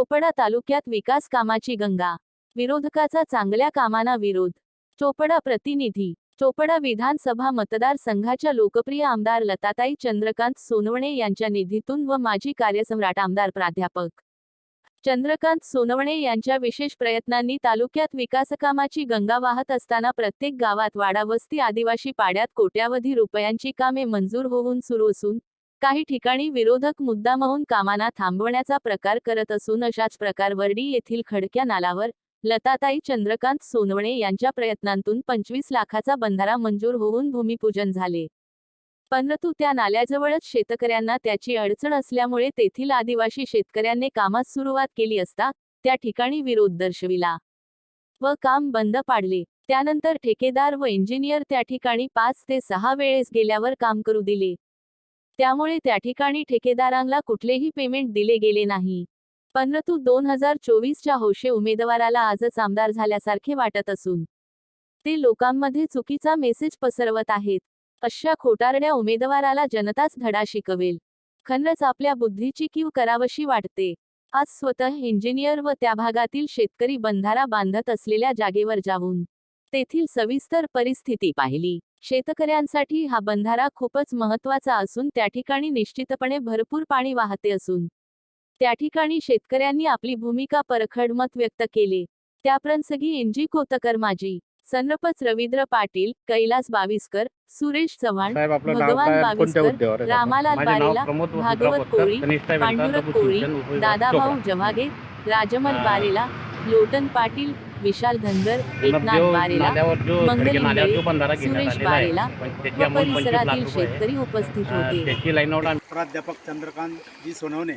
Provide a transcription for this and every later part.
चोपडा तालुक्यात विकास कामाची गंगा. विरोधकाचा चांगल्या कामाना विरोध. चोपडा प्रतिनिधी. चोपडा विधानसभा मतदारसंघाच्या लोकप्रिय आमदार लताताई चंद्रकांत सोनवणे यांच्या निधीतून व माजी कार्यसम्राट आमदार प्राध्यापक चंद्रकांत सोनवणे यांच्या विशेष प्रयत्नांनी तालुक्यात विकासकामाची गंगा वाहत असताना प्रत्येक गावात वाडावस्ती आदिवासी पाड्यात कोट्यावधी रुपयांची कामे मंजूर होऊन सुरू असून काही ठिकाणी विरोधक मुद्दामहून कामांना थांबवण्याचा प्रकार करत असून अशाच प्रकार वर्डी येथील खडक्या नालावर लताताई चंद्रकांत सोनवणे यांच्या प्रयत्नांतून पंचवीस लाखाचा बंधारा मंजूर होऊन भूमिपूजन झाले. परंतु त्या नाल्याजवळच शेतकऱ्यांना त्याची अडचण असल्यामुळे तेथील आदिवासी शेतकऱ्यांनी कामास सुरुवात केली असता त्या ठिकाणी विरोध दर्शविला व काम बंद पाडले. त्यानंतर ठेकेदार व इंजिनियर त्या ठिकाणी पाच ते सहा वेळेस गेल्यावर काम करू दिले. त्यामुळे त्या ठिकाणी ठेकेदारांना कुठलेही पेमेंट दिले गेले नाही. परंतु दोन हजार चोवीसच्या हौशे उमेदवाराला आजच आमदार झाल्यासारखे वाटत असून. ते लोकांमध्ये चुकीचा मेसेज पसरवत आहेत. अशा खोटारड्या उमेदवाराला जनताच धडा शिकवेल. खरंच आपल्या बुद्धीची कीव करावशी वाटते. आज स्वतः इंजिनियर व त्या भागातील शेतकरी बंधारा बांधत असलेल्या जागेवर जाऊन तेथील सविस्तर परिस्थिती पाहिली. शेतकऱ्यांसाठी हा बंधारा खूपच महत्त्वाचा असून त्या ठिकाणी निश्चितपणे भरपूर पाणी वाहते असून त्या ठिकाणी शेतकऱ्यांनी आपली भूमिका परखड मत व्यक्त केले त्याप्रसंगी इंजी कोतकर माजी संरपच रवींद्र पाटील कैलास बाविस्कर सुरेश चव्हाण भगवान बाविस्कर? रामालाल बारेला भागवत कोळी पांडुरंग कोळी दादाभाऊ. जव्हागे राजमल. बारेला लोटन पाटील विशाल धनगर एकनाथ जो बारेला मंगल सुरेश बारेला व amount 25 लाख परिसरातील. शेतकरी उपस्थित होते. प्राध्यापक चंद्रकांतजी सोनवणे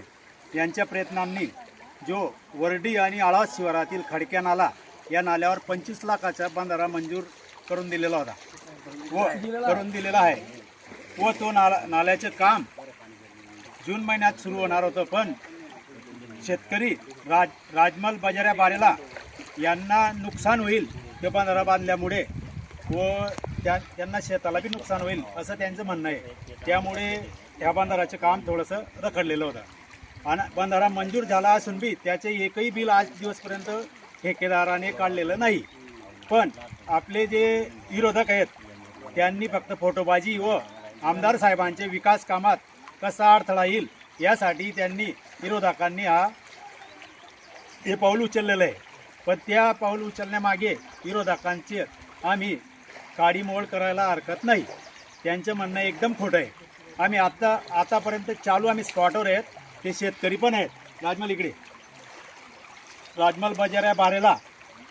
यांच्या प्रयत्नांनी जो वर्डी आणि आळास शिवारातील खडक्या नाला या नाल्यावर पंचवीस लाखाचा बंधारा मंजूर करून दिलेला होता. व करून दिलेला आहे. व तो नाला नाल्याचे काम जून महिन्यात सुरू होणार होतं पण शेतकरी राज राजमल बजाऱ्या बारेला यांना नुकसान होईल ते बंधारा बांधल्यामुळे व त्या त्यांना शेताला बी नुकसान होईल असं त्यांचं म्हणणं आहे. त्यामुळे ह्या बंधाराचं काम थोडंसं रखडलेलं होतं. आणि बंधारा मंजूर झाला असून बी त्याचे एकही बिल आज दिवसपर्यंत ठेकेदाराने काढलेलं नाही. पण आपले जे विरोधक आहेत त्यांनी फक्त फोटोबाजी व आमदार साहेबांचे विकास कामात कसा अडथळा येईल यासाठी त्यांनी विरोधकांनी हा हे पाऊल उचललेलं आहे. पण त्या पाऊल उचलण्यामागे विरोधकांची आम्ही काडीमोड करायला हरकत नाही. त्यांचं म्हणणं एकदम खोटं आहे. आम्ही आत्ता आतापर्यंत चालू आम्ही स्पॉटवर आहेत. ते शेतकरी पण आहेत. राजमल इकडे. राजमल बजाऱ्या बारेला.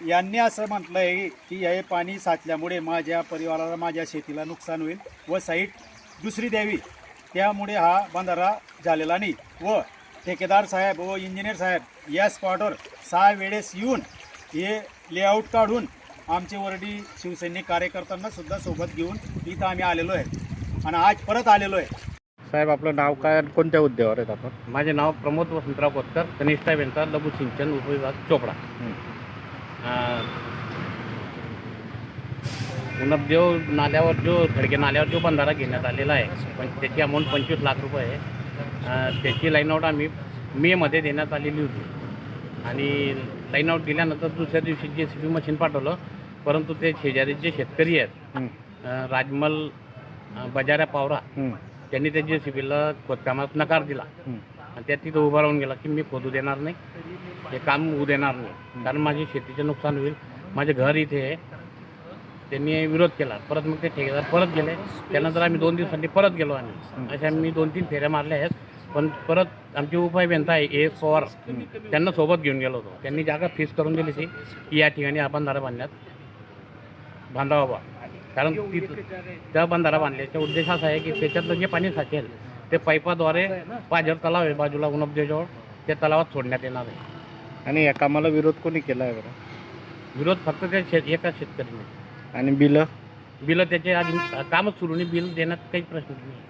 यांनी असं म्हटलं आहे की हे पाणी साचल्यामुळे माझ्या परिवाराला माझ्या शेतीला नुकसान होईल व साईट दुसरी द्यावी. त्यामुळे हा बंधारा झालेला नाही. व ठेकेदार साहेब व इंजिनियर साहेब या स्पॉटवर सहा वेळेस येऊन हे लेआउट काढून आमचे वरडी शिवसैनिक कार्यकर्त्यांना सुद्धा सोबत घेऊन इथं आम्ही आलेलो आहे. आणि आज परत आलेलो आहे. साहेब आपलं नाव काय आणि कोणत्या हुद्द्यावर आहेत आपण? माझे नाव प्रमोद वसंतराव खोतकर कनिष्ठ अभियंता लघु सिंचन उपविभाग चोपडा. उनपदेव नाल्यावर जो खडके नाल्यावर जो बंधारा घेण्यात आलेला आहे पण त्याची अमाऊंट पंचवीस लाख रुपये आहे. त्याची लाईन आउट आम्ही मेमध्ये देण्यात आलेली होती. आणि लाईन आउट दिल्यानंतर दुसऱ्या दिवशी जे सी बी मशीन पाठवलं परंतु ते शेजारी जे शेतकरी आहेत. अं, राजमल अं, बजाऱ्या पावरा. त्यांनी त्या जे सी बीला खोदकामात नकार दिला. आणि त्या तिथं उभा राहून गेला की मी खोदू देणार नाही हे काम होऊ देणार नाही. कारण माझी शेतीचे नुकसान होईल. माझे घर इथे आहे. त्यांनी विरोध केला. परत मग ते ठेकेदार परत गेले. त्यानंतर आम्ही दोन दिवसांनी परत गेलो आम्ही. अशा मी दोन तीन फेऱ्या मारल्या आहेत. पण परत आमचे उपाय बेंता आहे ए पवार त्यांना सोबत घेऊन गेलो होतो. त्यांनी जागा फिक्स करून दिली ती. की या ठिकाणी हा बंधारा बांधण्यात बांधावा बा कारण तिथं त्या बंधारा बांधल्याचा उद्देश असा आहे की त्याच्यातलं जे पाणी साचेल ते पाईपाद्वारे पाझर तलाव आहे बाजूला उनपदेजवळ त्या तलावात सोडण्यात येणार आहे. आणि या कामाला विरोध कोणी केला आहे बरं? विरोध फक्त त्या शेत एका शेतकऱ्याने. आणि बिलं? बिलं त्याचे आधी कामच सुरू नाही. बिल देण्यात काही प्रश्न नाही.